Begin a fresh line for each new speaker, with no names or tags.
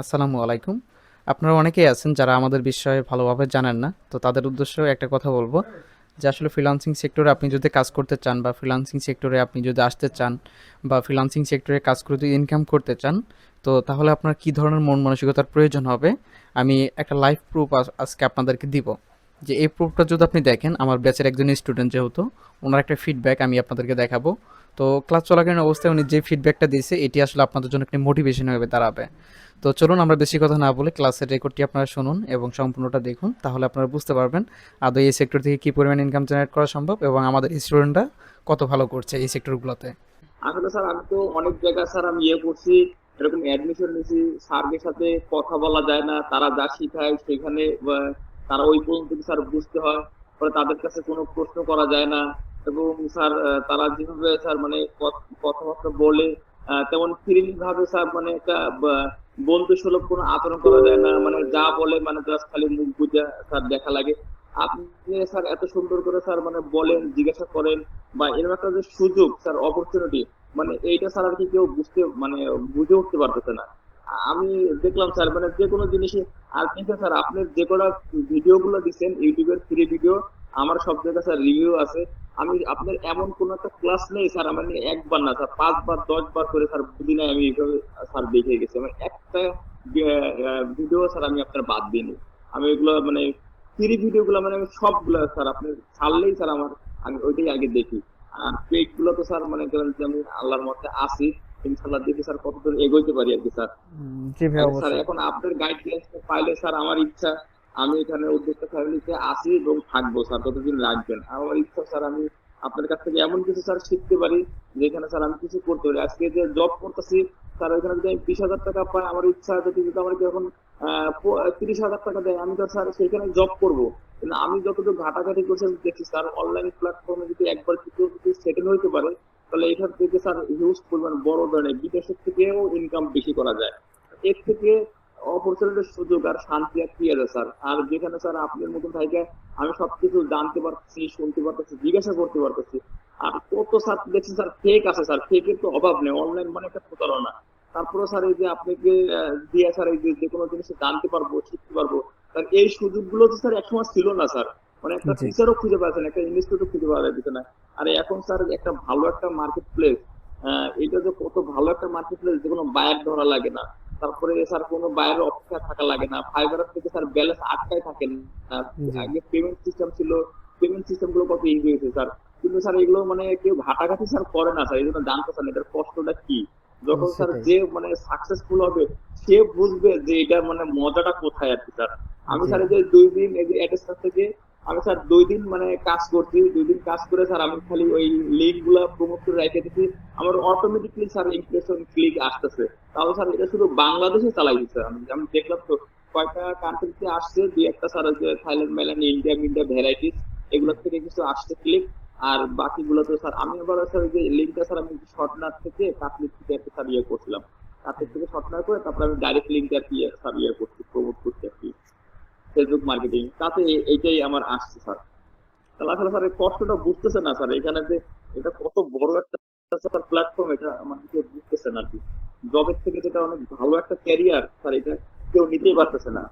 আসসালামু আলাইকুম। আপনারা অনেকেই আছেন যারা আমাদের বিষয়ে ভালোভাবে জানেন না। তো তাদের উদ্দেশ্যে একটা কথা বলব যে আসলে ফ্রিল্যান্সিং সেক্টরে আপনি যদি কাজ করতে চান বা ফ্রিল্যান্সিং সেক্টরে আপনি যদি আসতে চান বা ফ্রিল্যান্সিং সেক্টরে কাজ করে যদি ইনকাম করতে চান, তো তাহলে আপনার কি ধরনের মন মানসিকতার প্রয়োজন হবে? আমি একটা লাইভ প্রুফ আজকে আপনাদেরকে দিব। যে এই প্রুফটা যদি আপনি দেখেন আমার ব্যাচের একজন স্টুডেন্ট যেহেতু, ওনার একটা ফিডব্যাক আমি আপনাদেরকে দেখাবো। তো ক্লাস চলাকালীন অবস্থায় উনি যে ফিডব্যাকটা দিয়েছে এটি আসলে আপনাদের জন্য একটি মোটিভেশন হয়ে দাঁড়াবে। তো চলুন আমরা বেশি কথা না বলে ক্লাসের রেকর্ডটি আপনারা শুনুন এবং সম্পূর্ণটা দেখুন, তাহলে আপনারা বুঝতে পারবেন আদৌ এই সেক্টর থেকে কী পরিমাণ ইনকাম জেনারেট করা সম্ভব এবং আমাদের স্টুডেন্টরা কত ভালো করছে এই সেক্টরগুলোতে
আসলে স্যার, আমি তো অনেক জায়গায় স্যার আমি ইয়ে করছি, এরকম অ্যাডমিশন নিয়েছি স্যারদের সাথে কথা বলা যায় না, তারা যা শিখায় সেখানে তারা ওই পর্যন্ত স্যার বুঝতে হয়? পরে তাদের কাছে কোনো প্রশ্ন করা যায় না এবং স্যার তারা যেভাবে স্যার মানে কথাবার্তা বলে তেমন ফ্রিলি ভাবে স্যার মানে একটা বন্ধু সুলভ কোনো আচরণ করা যায় না মানে যা বলে মানে জাস্ট খালি মুখ বুঝে স্যার দেখা লাগে। আপনি স্যার এত সুন্দর করে স্যার মানে বলেন, জিজ্ঞাসা করেন, বা এরকম একটা যে সুযোগ স্যার অপরচুনিটি মানে এইটা স্যার আর কি কেউ বুঝতে মানে বুঝে উঠতে পারতেছে না। আমি দেখলাম স্যার মানে যে কোনো জিনিসে আর কিন্তু স্যার আপনি যে কোনো ভিডিও গুলো দিচ্ছেন ইউটিউবের ফ্রি ভিডিও আমার সব জায়গায় স্যার রিভিউ আছে। আমি আপনার এমন কোন একটা ক্লাস নেই স্যার আমার একবার না স্যার পাঁচবার দশ বার করে স্যার বুঝিনা আমি এইভাবে স্যার দেখে গেছি। আমার একটা ভিডিও স্যার আমি আপনার বাদ দিইনি আমি এগুলো মানে ফ্রি ভিডিও গুলো মানে আমি সবগুলো স্যার আপনি ছাড়লেই স্যার আমার আমি ওইটাই আগে দেখি। আর পেজগুলো তো স্যার মানে করেন যে আমি আল্লাহর মধ্যে আসি ইনশাল্লাহ দেখি স্যার কতদূর এগোইতে পারি আর কি স্যার
জি ভাই
স্যার এখন আপনার গাইডলাইন্স পাইলে স্যার আমার ইচ্ছা আমি এখানে উদ্যোক্তা ফ্যামিলিতে আসি এবং থাকব স্যার ততদিন রাখবেন আমার ইচ্ছা স্যার, আমি আপনার কাছ থেকে এমন কিছু স্যার শিখতে পারি, যেখানে স্যার আমি কিছু করতে পারি। আজকে যে জব করতেছি, স্যার, ওইখানে যদি আমি বিশ হাজার টাকা পাই, আমার ইচ্ছা যদি যদি আমার এখন তিরিশ হাজার টাকা দেয়, আমি তো স্যার সেখানে জব করব। কিন্তু আমি যতটুকু ঘাটাঘাটি করছি দেখছি স্যার অনলাইন প্ল্যাটফর্মে যদি একবার কিছু যদি সেটেল হইতে পারে, তাহলে এখান থেকে স্যার হিউজ পরিমাণ বড় ধরনের বিদেশের থেকেও ইনকাম বেশি করা যায়। এর থেকে অপরচুনিটির সুযোগ আর শান্তি আর কি আছে স্যার? আর যেখানে স্যার আপনার মতন থাকে আমি সবকিছু জানতে শুনতে পারতেছি জিজ্ঞাসা করতে পারতেছি। আর কত স্যার দেখছি স্যার ফেক আছে স্যার ফেকের তো অভাব নেই অনলাইন মানে একটা প্রতারণা। তারপরে স্যার এই যে আপনাকে দিয়ে স্যার এই যে কোনো জিনিস জানতে পারব শিখতে পারব স্যার এই সুযোগগুলো তো স্যার একসময় ছিল না স্যার। মানে একটা। টিচারও খুঁজে পাচ্ছেন একটা ইনস্টিটিউটও খুঁজে পাওয়া যাচ্ছে না। আর এখন স্যার একটা ভালো একটা মার্কেট প্লেস এটা যে কত ভালো একটা মার্কেট প্লেস যে কোনো বায়ার ধরা লাগে না। তারপরে স্যার কোনো বায়ারের অপেক্ষা থাকা লাগে না। ফাইবার থেকে স্যার ব্যালেন্স আটকায় থাকে না। আগে পেমেন্ট সিস্টেম ছিল পেমেন্ট সিস্টেমগুলো কত ইজি হয়েছে স্যার কিন্তু স্যার এগুলো মানে কেউ ঘাটাঘাটি স্যার করে না স্যার এই জন্য জানতে চান এটার কষ্টটা কি? যখন স্যার যে মানে সাকসেসফুল হবে সে বুঝবে যে এটা মানে মজাটা কোথায় আর কি স্যার আমি স্যার এই যে দুই দিন এই যে থেকে আমি স্যার দুই দিন মানে কাজ করছি, দুই দিন কাজ করে স্যার আমি খালি ওই লিঙ্কগুলা প্রমোট করে রেখে দিচ্ছি আমার অটোমেটিকলি স্যার ইমপ্রেশন ক্লিক আসতেছে। তাহলে স্যার এটা শুধু বাংলাদেশে চালাই দিচ্ছে আমি আমি দেখলাম তো কয়েকটা কান্ট্রিতে আসছে, দুই একটা স্যার থাইল্যান্ড মাইল্যান্ড ইন্ডিয়া ইন্ডিয়া ভ্যারাইটিস এগুলো থেকে কিছু আসছে ক্লিক আর বাকিগুলো তো স্যার, আমি আবার স্যার যে লিঙ্কটা স্যার আমি শর্টনার থেকে কাটলিক থেকে একটা স্যার ইয়ে করছিলাম। কাটলিক থেকে শর্টনার করে তারপরে আমি ডাইরেক্ট লিঙ্কটা কি স্যার ইয়ে করছি প্রমোট ফেসবুক মার্কেটিং তাতে এইটাই আমার আসছে, স্যার। তাহলে আসলে স্যার এই কষ্টটা বুঝতেছে না, স্যার। এখানে যে এটা কত বড় একটা স্যার প্ল্যাটফর্ম এটা আমার কেউ বুঝতেছে না আর কি। জবের থেকে যেটা অনেক ভালো একটা ক্যারিয়ার স্যার, এটা কেউ নিতেই পারতেছে না।